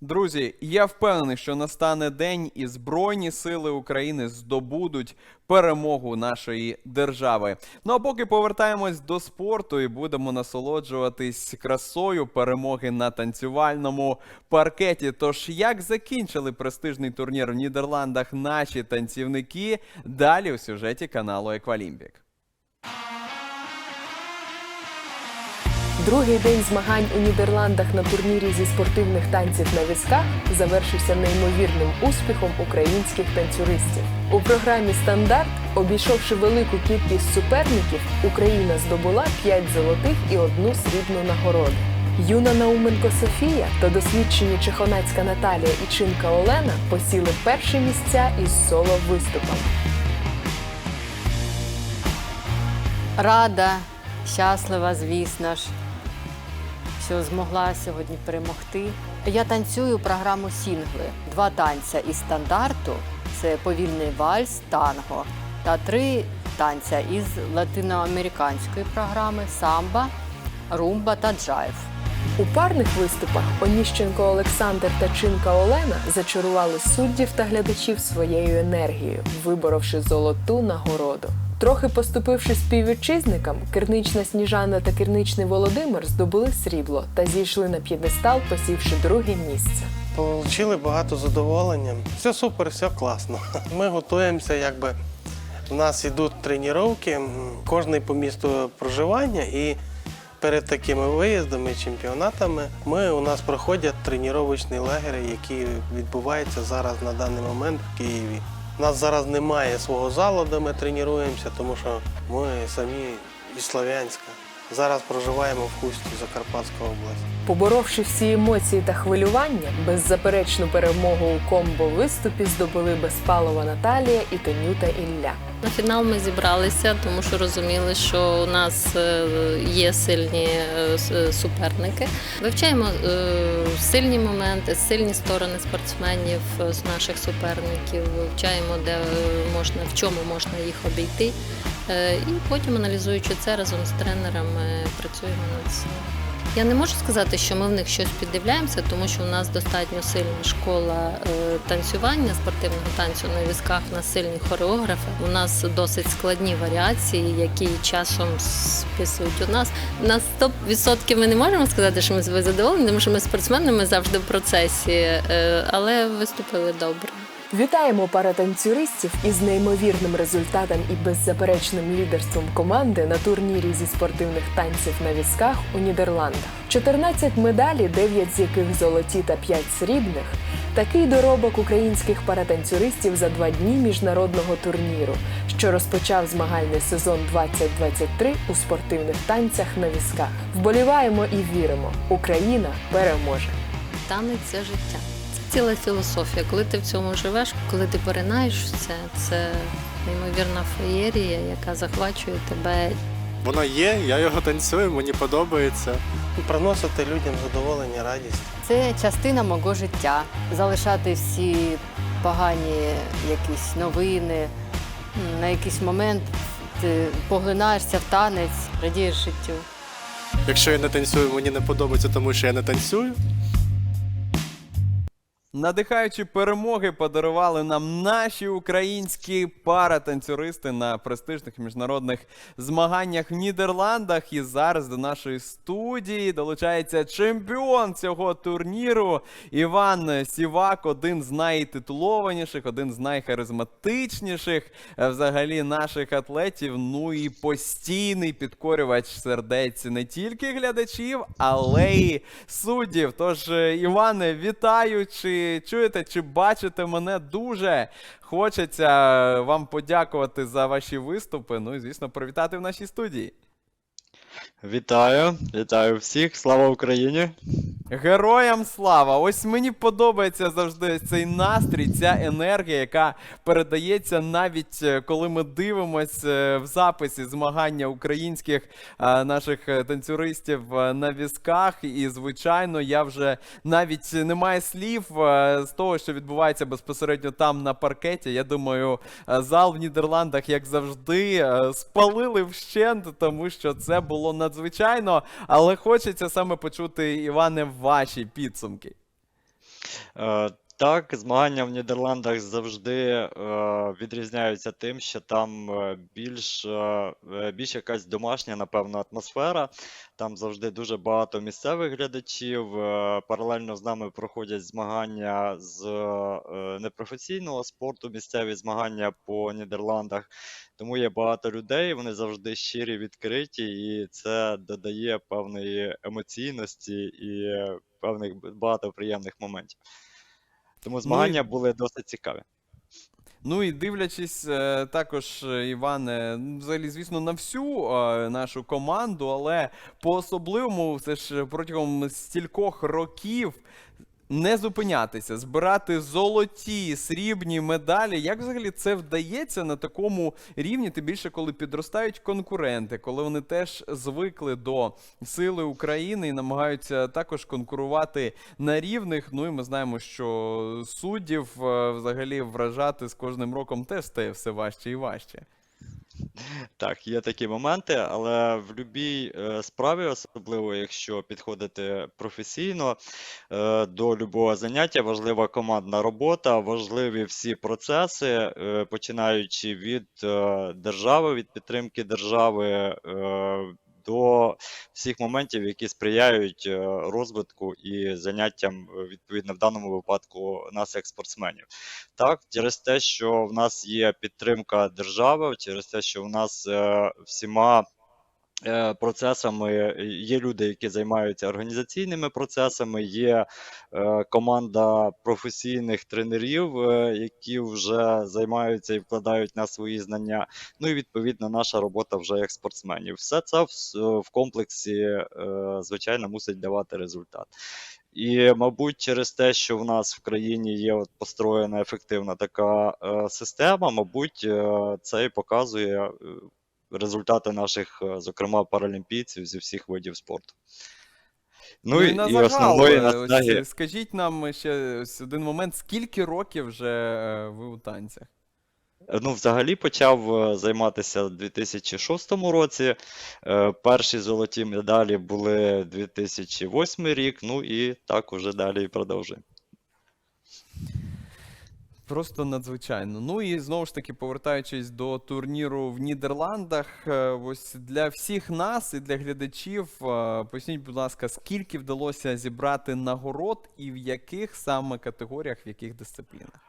Друзі, я впевнений, що настане день, і Збройні сили України здобудуть перемогу нашої держави. Ну а поки повертаємось до спорту і будемо насолоджуватись красою перемоги на танцювальному паркеті. Тож як закінчили престижний турнір в Нідерландах наші танцівники? Далі у сюжеті каналу Еквалімбік. Другий день змагань у Нідерландах на турнірі зі спортивних танців на візках завершився неймовірним успіхом українських танцюристів. У програмі Стандарт, обійшовши велику кількість суперників, Україна здобула 5 золотих і одну срібну нагороду. Юна Науменко Софія та досвідчені Чехонацька Наталія і Чинка Олена посіли перші місця із соло виступами. Рада, щаслива, звісно ж, що змогла сьогодні перемогти. Я танцюю програму Сінгли. Два танця із стандарту це повільний вальс, танго та три танця із латиноамериканської програми самба, румба та джайв. У парних виступах Оніщенко Олександр та Чинка Олена зачарували суддів та глядачів своєю енергією, виборовши золоту нагороду. Трохи поступивши співвітчизникам, кернична Сніжана та керничний Володимир здобули срібло та зійшли на п'єдестал, посівши друге місце. Получили багато задоволення. Все супер, все класно. Ми готуємося, якби у нас йдуть тренування, кожний по місту проживання, і перед такими виїздами, чемпіонатами, ми у нас проходять тренувальні лагері, які відбуваються зараз на даний момент в Києві. Нас зараз немає свого залу, де ми тренуємося, тому що ми самі із Слов'янська. Зараз проживаємо в Хусті, Закарпатська область. Поборовши всі емоції та хвилювання, беззаперечну перемогу у комбо виступі здобули Безпалова Наталія і Тонюта Ілля. На фінал ми зібралися, тому що розуміли, що у нас е, є сильні е, е, суперники. Вивчаємо сильні моменти, сильні сторони спортсменів з наших суперників. Вивчаємо, де можна, в чому можна їх обійти. І потім, аналізуючи це разом з тренерами, працюємо над цим. Я не можу сказати, що ми в них щось піддивляємося, тому що у нас достатньо сильна школа е, танцювання, спортивного танцю на візках, у нас сильні хореографи. У нас досить складні варіації, які часом списують у нас. На 100% ми не можемо сказати, що ми з задоволені, тому що ми спортсмени, ми завжди в процесі, е, але виступили добре. Вітаємо паратанцюристів із неймовірним результатом і беззаперечним лідерством команди на турнірі зі спортивних танців на візках у Нідерландах. 14 медалей, 9 з яких золоті та 5 срібних. Такий доробок українських паратанцюристів за два дні міжнародного турніру, що розпочав змагальний сезон 2023 у спортивних танцях на візках. Вболіваємо і віримо. Україна переможе. Танець це життя. Ціла філософія. Коли ти в цьому живеш, коли ти поринаєш в це, це неймовірна феєрія, яка захвачує тебе Воно є, я його танцюю, мені подобається. Приносити людям задоволення, радість. Це частина мого життя. Залишати всі погані якісь новини. На якийсь момент ти поглинаєшся в танець, радієш життю. Якщо я не танцюю, мені не подобається, тому що я не танцюю. Надихаючі перемоги подарували нам наші українські паратанцюристи на престижних міжнародних змаганнях в Нідерландах. І зараз до нашої студії долучається чемпіон цього турніру Іван Сівак, один з найтитулованіших, один з найхаризматичніших е, взагалі наших атлетів. Ну і постійний підкорювач сердець не тільки глядачів, але й суддів. Тож, е, Іване, вітаю! Чуєте, чи бачите мене дуже? Хочеться вам подякувати за ваші виступи. Ну і звісно, привітати в нашій студії. Вітаю, вітаю всіх, слава Україні! Героям слава! Ось мені подобається завжди цей настрій, ця енергія, яка передається навіть е, коли ми дивимося е, в записі змагання українських е, наших танцюристів на візках. І, звичайно, я вже навіть не маю слів з того, що відбувається безпосередньо там на паркеті. Я думаю, зал в Нідерландах, як завжди, спалили вщент, тому що це було надзвичайно. Але хочеться саме почути, Іване, ваші підсумки. Так, змагання в Нідерландах завжди е, відрізняються тим, що там е, більш, е, е, більш якась домашня, напевно, атмосфера. Там завжди дуже багато місцевих глядачів. е, Паралельно з нами проходять змагання з е, непрофесійного спорту, місцеві змагання по Нідерландах. Тому є багато людей, вони завжди щирі, відкриті, і це додає певної емоційності і певних багато приємних моментів. Тому змагання були досить цікаві. Ну і дивлячись е, також, е, Іване, ну, взагалі, звісно, на всю е, нашу команду, але по-особливому, це ж протягом стількох років не зупинятися, збирати золоті, срібні медалі. Як взагалі це вдається на такому рівні? Тим більше, коли підростають конкуренти, коли вони теж звикли до сили України і намагаються також конкурувати на рівних. Ну і ми знаємо, що суддів е, взагалі вражати з кожним роком теж стає все важче і важче. Так, є такі моменти, але в будь-якій е, справі, особливо якщо підходити професійно до до любого заняття, важлива командна робота, важливі всі процеси, е, починаючи від е, держави, від підтримки держави. До всіх моментів, які сприяють е, розвитку і заняттям, е, відповідно, в даному випадку нас, як спортсменів. Так, через те, що в нас є підтримка держави, через те, що в нас е, всіма процесами е, є люди, які займаються організаційними процесами, є е, команда професійних тренерів, е, які вже займаються і вкладають на свої знання. Ну і відповідно наша робота вже як спортсменів. Все це в, комплексі, звичайно, мусить давати результат. І, мабуть, через те, що в нас в країні є от построєна ефективна така система, мабуть, це і показує результати наших, е, зокрема, паралімпійців зі всіх видів спорту. Ну, і, на і загал, е, ось, е, скажіть нам ще ось один момент, скільки років вже ви у танцях? Ну, взагалі почав займатися у 2006 році. Перші золоті медалі були 2008 рік, ну і так уже далі і продовжуємо. Просто надзвичайно. Ну і знову ж таки, повертаючись до турніру в Нідерландах, е, ось для всіх нас і для глядачів, е, поясніть, будь ласка, скільки вдалося зібрати нагород і в яких саме категоріях, в яких дисциплінах?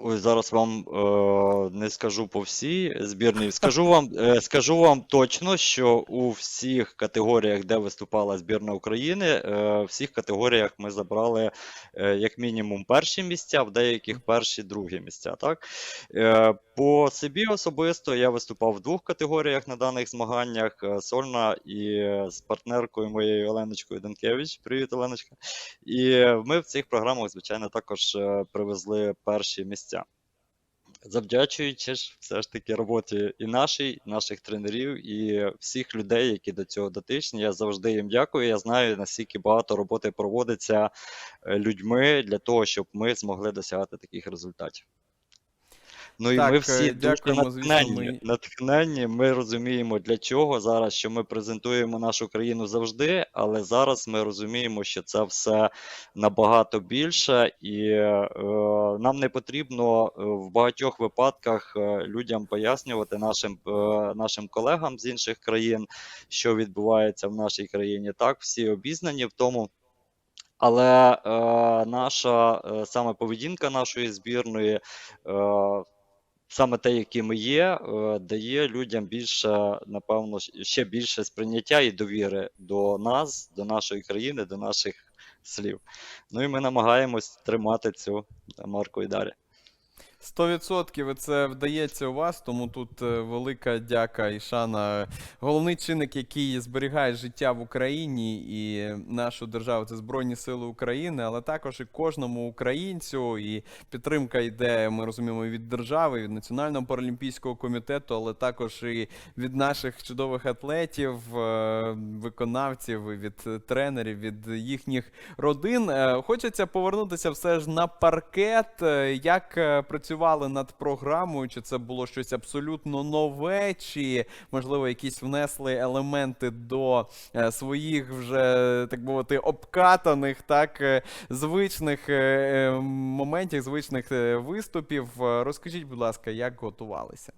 Ось зараз вам е, не скажу по всій збірній. Скажу вам, е, скажу вам точно, що у всіх категоріях, де виступала збірна України, е, в всіх категоріях ми забрали е, як мінімум перші місця, в деяких перші другі місця. Так? Е, по собі особисто я виступав в двох категоріях на даних змаганнях: е, сольна і е, з партнеркою моєю Оленочкою Данкевич. Привіт, Оленочка. І ми в цих програмах, звичайно, також е, привезли перші місця. Завдячуючи ж все ж таки роботі і нашій, наших тренерів, і всіх людей, які до цього дотичні. Я завжди їм дякую. Я знаю, наскільки багато роботи проводиться е, людьми для того, щоб ми змогли досягати таких результатів. Ну і Так, ми е, всі дуже дякуємо, натхненні, ми- натхненні. Ми розуміємо для чого зараз, що ми презентуємо нашу країну завжди, але зараз ми розуміємо, що це все набагато більше, і е, нам не потрібно е, в багатьох випадках е, людям пояснювати нашим, е, нашим колегам з інших країн, що відбувається в нашій країні. Так, всі обізнані в тому. Але е, наша е, саме поведінка нашої збірної, е, саме те, які ми є, е, дає людям більше, напевно, ще більше сприйняття і довіри до нас, до нашої країни, до наших слів. Ну і ми намагаємось тримати цю марку і далі. 100% це вдається у вас, тому тут е, велика дяка і шана. Головний чинник, який зберігає життя в Україні і нашу державу, це Збройні Сили України, але також і кожному українцю. І підтримка йде, ми розуміємо, від держави, від Національного паралімпійського комітету, але також і від наших чудових атлетів, е, виконавців, від тренерів, від їхніх родин. Е, Хочеться повернутися все ж на паркет. Як працює працювали над програмою? Чи це було щось абсолютно нове, чи можливо якісь внесли елементи до е, своїх вже так мовити обкатаних, так е, звичних е, моментів, звичних виступів? Розкажіть, будь ласка, як готувалися?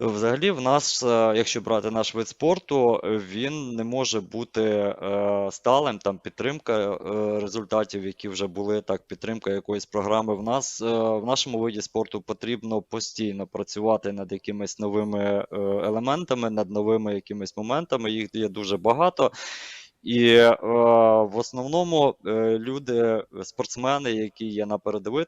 Взагалі, в нас, е, якщо брати наш вид спорту, він не може бути е, сталим. Там підтримка е, результатів, які вже були, так, підтримка якоїсь програми. В нас в нашому виді спорту потрібно постійно працювати над якимись новими елементами, над новими якимись моментами. Їх є дуже багато. І е, в основному е, люди, спортсмени, які є на передових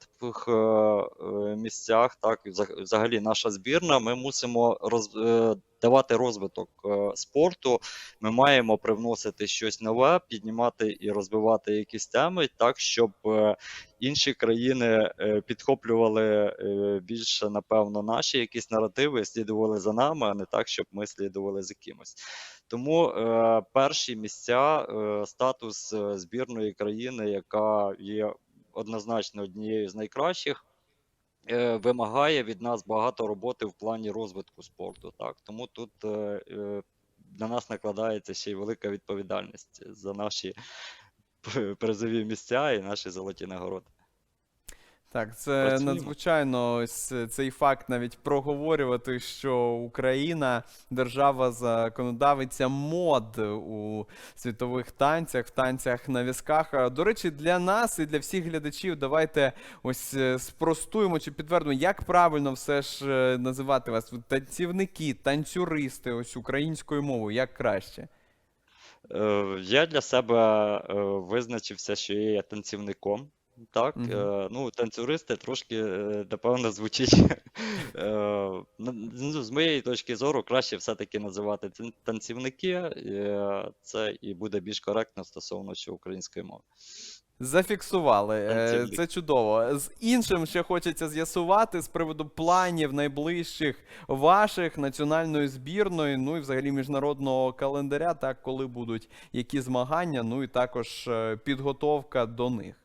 е, е, місцях, так і взаг- взагалі наша збірна, ми мусимо роз, е, давати розвиток е, спорту. Ми маємо привносити щось нове, піднімати і розвивати якісь теми, так щоб е, інші країни е, підхоплювали е, більше, напевно, наші якісь наративи, слідували за нами, а не так, щоб ми слідували за кимось. Тому е, перші місця, е, статус е, збірної країни, яка є однозначно однією з найкращих, вимагає від нас багато роботи в плані розвитку спорту. Так? Тому тут е, на нас накладається ще й велика відповідальність за наші призові місця і наші золоті нагороди. Так, це Працюємо. надзвичайно ось цей факт навіть проговорювати, що Україна держава законодавиця мод у світових танцях, в танцях на візках. До речі, для нас і для всіх глядачів давайте ось е, спростуємо чи підтвердимо, як правильно все ж е, називати вас танцівники, танцюристи, ось українською мовою, як краще. Е, Я для себе визначився, що я є танцівником. Так, Мгм. е, ну, танцюристи трошки, е, напевно, звучить. е, ну, З моєї точки зору, краще все-таки називати танцівники. е, Це і буде більш коректно стосовно ще української мови. Зафіксували. Е, Танцівник. Це чудово. З іншим ще хочеться з'ясувати з приводу планів найближчих ваших національної збірної, ну і взагалі міжнародного календаря, так коли будуть які змагання, ну і також е, підготовка до них.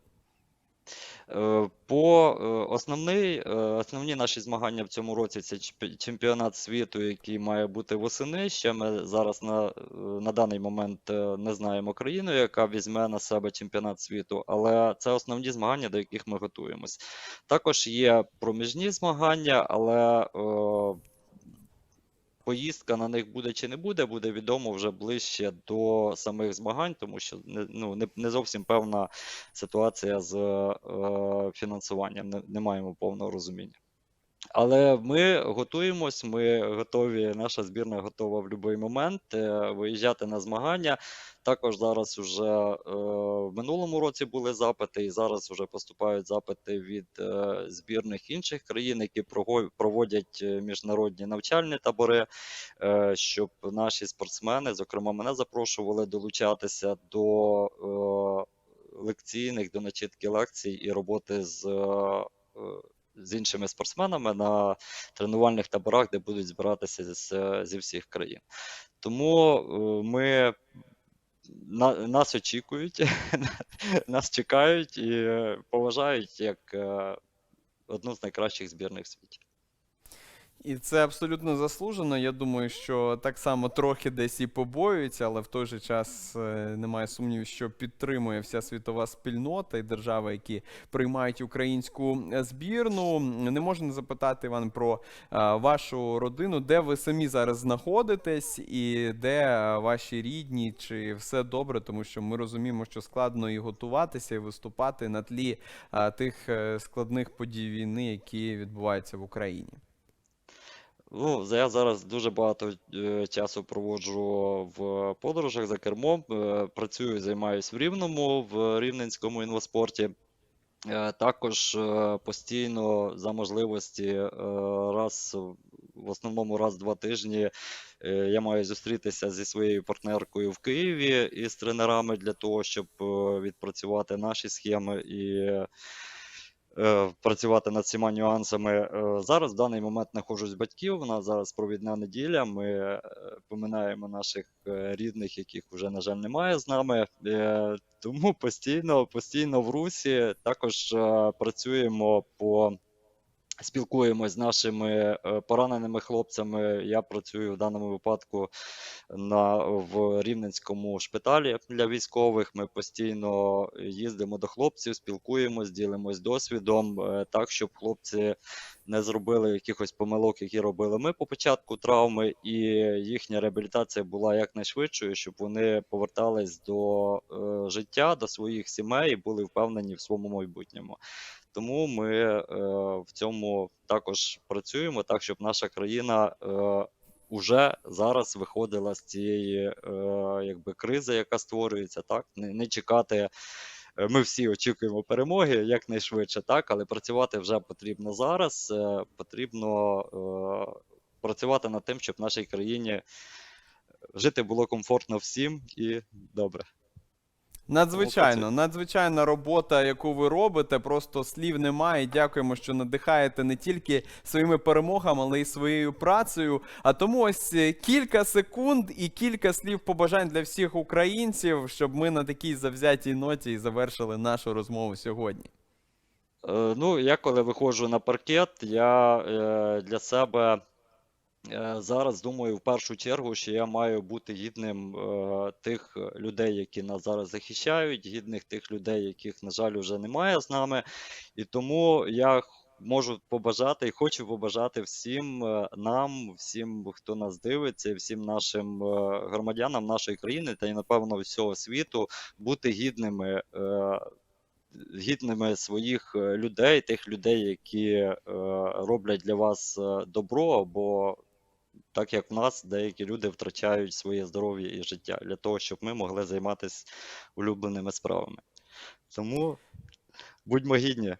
Е, По е, основний, е, основні наші змагання в цьому році це чемпіонат світу, який має бути восени. Ще ми зараз на, на даний момент не знаємо країну, яка візьме на себе чемпіонат світу, але це основні змагання, до яких ми готуємось. Також є проміжні змагання, але Поїздка на них буде чи не буде, буде відомо вже ближче до самих змагань, тому що не, ну, не, не зовсім певна ситуація з е, фінансуванням, не, не маємо повного розуміння. Але ми готуємось, ми готові, наша збірна готова в будь-який момент е, виїжджати на змагання. Також зараз вже е, в минулому році були запити, і зараз вже поступають запити від е, збірних інших країн, які проводять міжнародні навчальні табори, щоб наші спортсмени, зокрема, мене запрошували долучатися до лекційних, до начитки лекцій і роботи з. З іншими спортсменами на тренувальних таборах, де будуть збиратися з, зі всіх країн. Тому е, ми на, нас очікують, нас чекають і поважають як е, одну з найкращих збірних світі. І це абсолютно заслужено. Я думаю, що так само трохи десь і побоюються, але в той же час е, немає сумнівів, що підтримує вся світова спільнота і держави, які приймають українську збірну. Не можна запитати Іван про е, вашу родину, де ви самі зараз знаходитесь, і де ваші рідні, чи все добре, тому що ми розуміємо, що складно і готуватися, і виступати на тлі е, тих складних подій війни, які відбуваються в Україні. Ну, я зараз дуже багато е, часу проводжу в подорожах за кермом. е, Працюю, займаюся в Рівному, в Рівненському інваспорті. Е, Також постійно за можливості раз в основному раз в два тижні я маю зустрітися зі своєю партнеркою в Києві із тренерами для того, щоб відпрацювати наші схеми і працювати над всіма нюансами. Е, Зараз в даний момент знаходжусь батьків. У нас зараз провідна неділя. Ми е, поминаємо наших е, рідних, яких вже, на жаль, немає з нами. Е, Тому постійно, постійно в русі. Також е, працюємо по спілкуємось з нашими е, пораненими хлопцями. Я працюю в даному випадку на, в Рівненському шпиталі для військових. Ми постійно їздимо до хлопців, спілкуємось, ділимось досвідом, е, так, щоб хлопці не зробили якихось помилок, які робили ми по початку травми, і їхня реабілітація була якнайшвидшою, щоб вони повертались до е, життя, до своїх сімей і були впевнені в своєму майбутньому. Тому ми е, в цьому також працюємо, так щоб наша країна е, уже зараз виходила з цієї е, якби кризи, яка створюється, так не, не чекати. е, Ми всі очікуємо перемоги якнайшвидше, так, але працювати вже потрібно зараз. е, Потрібно е, працювати над тим, щоб в нашій країні жити було комфортно всім і добре. Надзвичайно, надзвичайна робота, яку ви робите. Просто слів немає. Дякуємо, що надихаєте не тільки своїми перемогами, але й своєю працею. А тому ось е, кілька секунд і кілька слів побажань для всіх українців, щоб ми на такій завзятій ноті і завершили нашу розмову сьогодні. Е, Ну, я коли виходжу на паркет, я е, для себе зараз думаю в першу чергу, що я маю бути гідним е, тих людей, які нас зараз захищають, гідних тих людей, яких, на жаль, вже немає з нами. І тому я можу побажати і хочу побажати всім е, нам, всім, хто нас дивиться, всім нашим е, громадянам нашої країни та й, напевно, всього світу бути гідними. е, гідними своїх е, людей, тих людей, які е, роблять для вас е, добро, або так як в нас деякі люди втрачають своє здоров'я і життя для того, щоб ми могли займатися улюбленими справами. Тому будьмо гідні.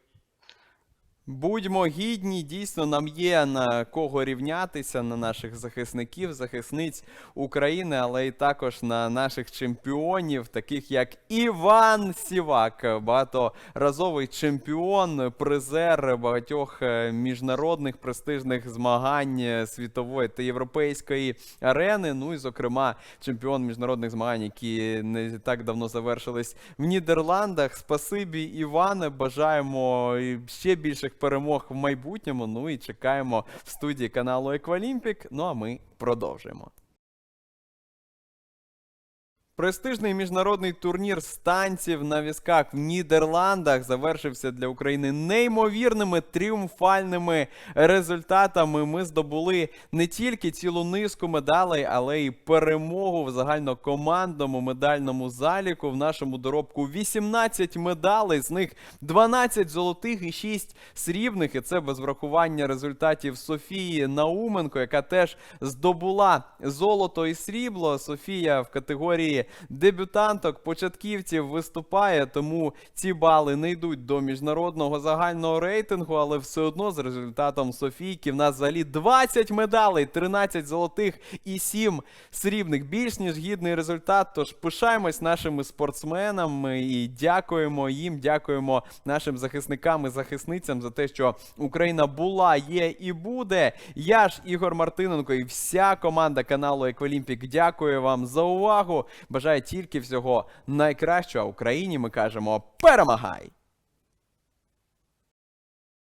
Будьмо гідні, дійсно, нам є на кого рівнятися, на наших захисників, захисниць України, але і також на наших чемпіонів, таких як Іван Сівак, багаторазовий чемпіон, призер багатьох е, міжнародних престижних змагань е, світової та європейської арени. Ну і, зокрема, чемпіон міжнародних змагань, які не так давно завершились в Нідерландах. Спасибі, Іване. Бажаємо ще більших перемог в майбутньому. Ну і чекаємо в студії каналу Еквалімпік. Ну а ми продовжуємо. Престижний міжнародний турнір з танців на візках в Нідерландах завершився для України неймовірними тріумфальними результатами. Ми здобули не тільки цілу низку медалей, але й перемогу в загальнокомандному медальному заліку. В нашому доробку 18 медалей, з них 12 золотих і 6 срібних. І це без врахування результатів Софії Науменко, яка теж здобула золото і срібло. Софія в категорії дебютанток, початківців виступає, тому ці бали не йдуть до міжнародного загального рейтингу, але все одно з результатом Софійки в нас взагалі 20 медалей, 13 золотих і 7 срібних. Більш ніж гідний результат. Тож пишаємось нашими спортсменами і дякуємо їм, дякуємо нашим захисникам і захисницям за те, що Україна була, є і буде. Я ж Ігор Мартиненко і вся команда каналу Еквалімпік дякую вам за увагу. Бажаю тільки всього найкращого. А Україні ми кажемо перемагай!